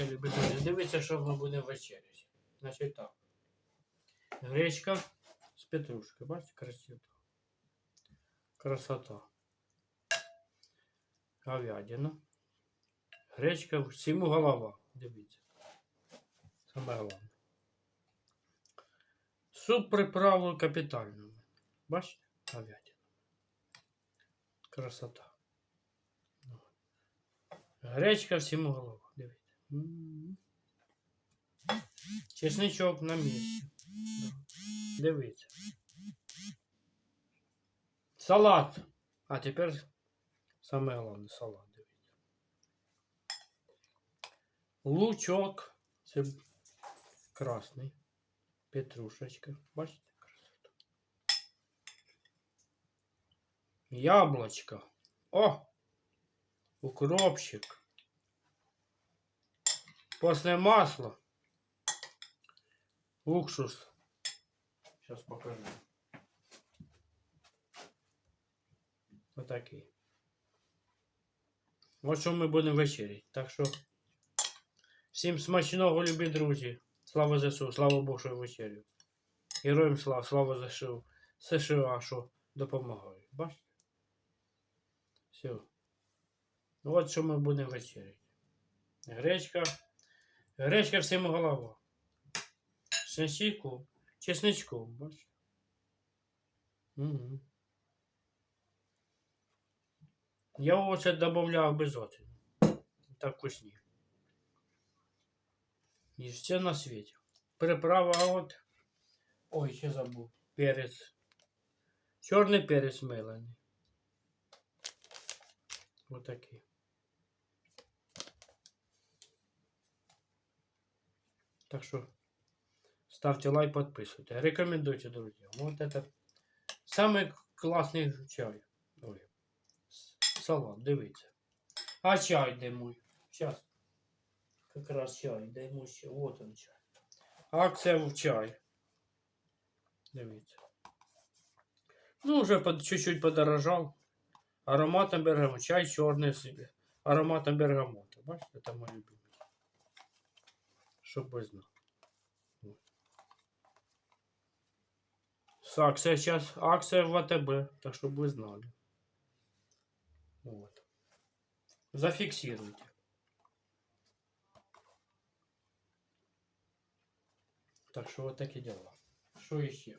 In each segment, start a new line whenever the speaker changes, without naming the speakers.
любі друзі. Дивіться, що ми будемо вечеряти. Значить так. Гречка з петрушкою. Бачите, красота. Красота. Говядина. Гречка всьому голова. Дивіться. Саме головне. Суп приправу капітальну. Бачите? Говядина. Красота. Гречка всьому голова. Дивіться. М. Чесничок на місці. Да. Дивіться. Салат. А тепер саме головне салат. Дивіться. Лучок. Це красний. Петрушечка. Бачите? Красота. Яблочко. О! Укропчик. После масла. Уксус. Сейчас покажу. Отакий. Ось що ми будемо вечеряти. Так що всім смачного, любі друзі. Слава ЗСУ, слава Богу, що вечерю. Героям слава, слава ЗСУ. США, що допомагають. Бачите? Все. От що ми будемо вечеряти. Гречка. Гречка всім голова. Чесничку. Чесничком? Угу. Я оце додавав без оцену. Так вкусні. І все на світі. Приправа от. Ой, ще забув. Перець. Чорний перець мелений. Отакий. Так что ставьте лайк, подписывайтесь. Рекомендуйте друзьям. Вот это самый классный чай. Ой. с- Салат, дивіться. А чай де мой? Сейчас. Как раз чай, де мой ще. Вот он чай. Акція в чай. Дивіться. Ну, уже под, чуть-чуть подорожал. Ароматом бергамот. Чай чорний собі. Ароматом бергамота. Бачите, це мой любимый. Щоб ви знали. Сейчас, акция в ВТБ, так чтобы вы знали. Вот. Зафиксируйте. Так що вот такі дела. Що іще?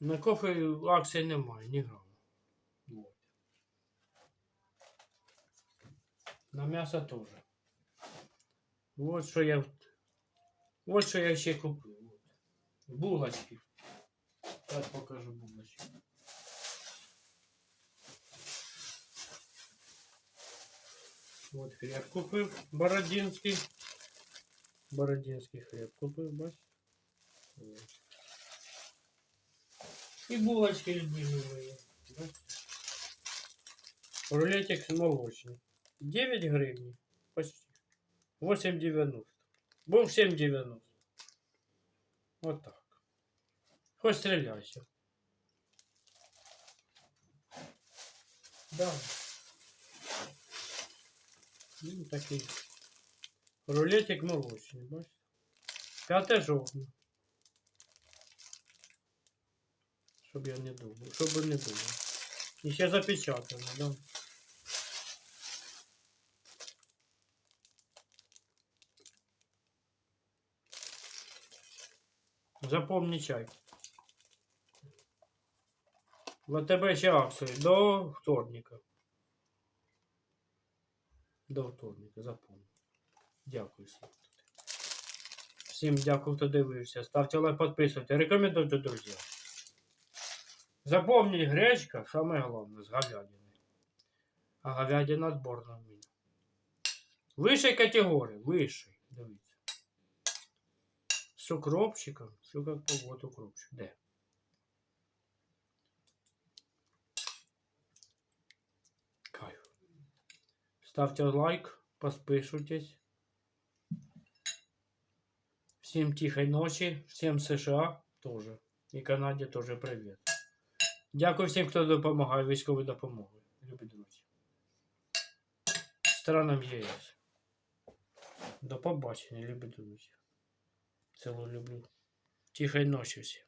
На кофе акції немає, ні грама. Вот. На м'ясо теж. Вот що я. Вот що я ще купив. Булочки. Сейчас покажу булочки. Вот хлеб купив. Бородинський. Бородинський хліб купив? Вот. І булочки. Бачите? Рулетик молочный. 9 гривен. Почти. 8,90. Был 7,90. Вот так. Хоть стреляйся. Да. Ну, такий. Рулетик молочний, бачите? П'яте жовтня. Щоб я не думав. Щоб не думали. І ще запечатано, да? Запомни чай. ВТБ ще акції до вторника. До вторника, запомни. Дякую всім. Всім дякую, хто дивився. Ставте лайк, підписуйте. Рекомендуйте, друзі. Запомніть, гречка саме головне з говядини. А говядина отборна в мене. Вищої категорії, вищої. Дивіться. З укропчиком. Все как по вот укропчик. Де? Кайф. Ставьте лайк, подписывайтесь. Всем тихой ночи, всем США тоже. І Канаді теж привіт. Дякую всім, хто допомагає військовою допомогою. Любі друзі. Странам ЄС. До побачення, любі друзі. Село люблю. Тихої ночі всім.